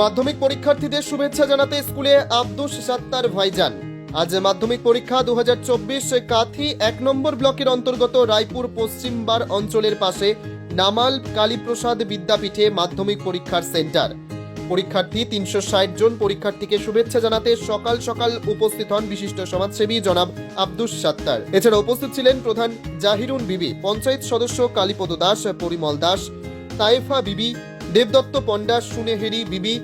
মাধ্যমিক পরীক্ষার্থীদের শুভেচ্ছা জানাতে স্কুলে আব্দুস সাত্তার ভাইজান। আজ মাধ্যমিক পরীক্ষা দু হাজার চব্বিশ কাথি এক নম্বর ব্লকের অন্তর্গত রায়পুর পশ্চিমবার অঞ্চলের পাশে নামাল কালীপ্রসাদ বিদ্যাপীঠে মাধ্যমিক পরীক্ষার সেন্টার। পরীক্ষার্থী তিনশো ষাট জন পরীক্ষার্থীকে শুভেচ্ছা জানাতে সকাল সকাল উপস্থিত হন বিশিষ্ট সমাজসেবী জনাব আব্দুস সাত্তার। এছাড়া উপস্থিত ছিলেন প্রধান জাহিরুন বিবি, পঞ্চায়েত সদস্য কালীপদ দাস, পরিমল দাস, তাইফা বিবি দেবদত্ত পণ্ডা, সুনেহেরি, বিবি,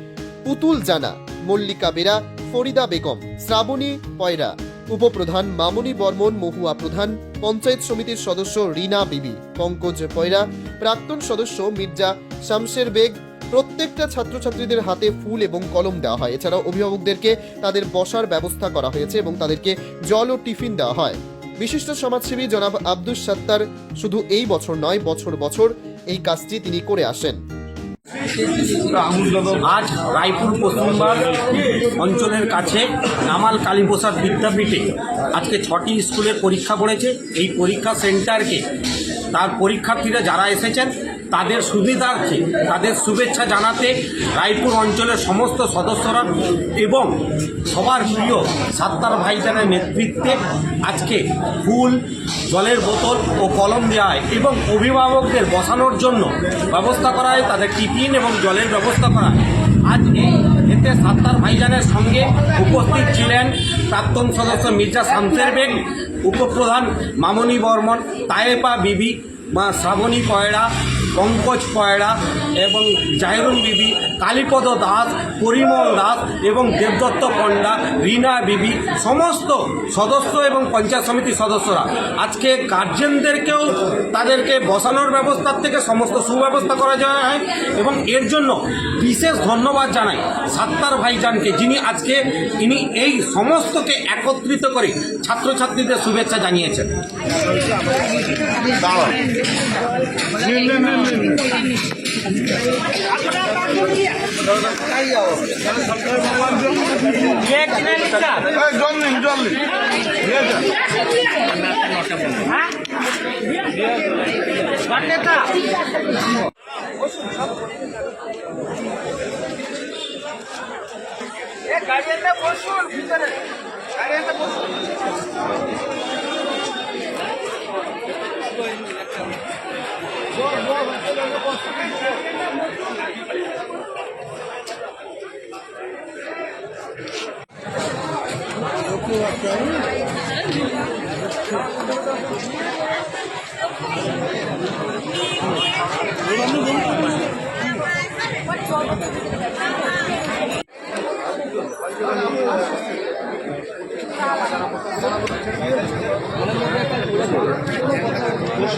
পুতুল জানা, মল্লিকা বেরা, ফরিদা বেগম, শ্রাবণী পয়রা, উপপ্রধান মামনি বর্মন, মহুয়া প্রধান, পঞ্চায়েত সমিতির সদস্য রিনা বিবি, পঙ্কজ পয়রা, প্রাক্তন সদস্য মির্জা শামশের বেগ, প্রত্যেকটা ছাত্রছাত্রীদের হাতে ফুল এবং কলম দেওয়া হয়। এছাড়াও অভিভাবকদেরকে তাদের বসার ব্যবস্থা করা হয়েছে এবং তাদেরকে জল ও টিফিন দেওয়া হয়। বিশিষ্ট সমাজসেবী জনাব আব্দুস সাত্তার শুধু এই বছর নয়, বছর বছর এই কাজটি তিনি করে আসেন। আজ রায়পুর পশ্চিমবার অঞ্চলের কাছে নামাল কালীপ্রসাদ বিদ্যাপীঠে আজকে ছটি স্কুলের পরীক্ষা পড়েছে। এই পরীক্ষা সেন্টারকে তার পরীক্ষার্থীরা যারা এসেছেন তাদের সুবিধার্থে, তাদের শুভেচ্ছা জানাতে রায়পুর অঞ্চলের সমস্ত সদস্যরা এবং সবার প্রিয় সাত্তার ভাইজানের নেতৃত্বে আজকে ফুল, জলের বোতল ও কলম দেওয়া হয় এবং অভিভাবকদের বসানোর জন্য ব্যবস্থা করা হয়, তাদের টিফিন এবং জলের ব্যবস্থা করা হয়। আজ এই এতে সাত্তার ভাইজানের সঙ্গে উপস্থিত ছিলেন প্রাক্তন সদস্য মির্জা শামসের বেগ উপপ্রধান মামনি বর্মন, তায়েপা বিবি মা শ্রাবণী পয়রা পঙ্কজ পয়রা এবং জাহিরুন বিবি, কালীপদ দাস, পরিমল দাস এবং দেবদত্ত পণ্ডা, রীনা বিবি সমস্ত সদস্য এবং পঞ্চায়েত সমিতির সদস্যরা। আজকে গার্জেনদেরকেও তাদেরকে বসানোর ব্যবস্থার থেকে সমস্ত সুব্যবস্থা করা যায় এবং এর জন্য বিশেষ ধন্যবাদ জানাই সাত্তার ভাইজানকে, যিনি আজকে ইনি এই সমস্তকে একত্রিত করে ছাত্রছাত্রীদের শুভেচ্ছা জানিয়েছেন। জল নিন জল নিন ঠিক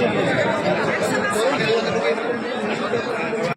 Thank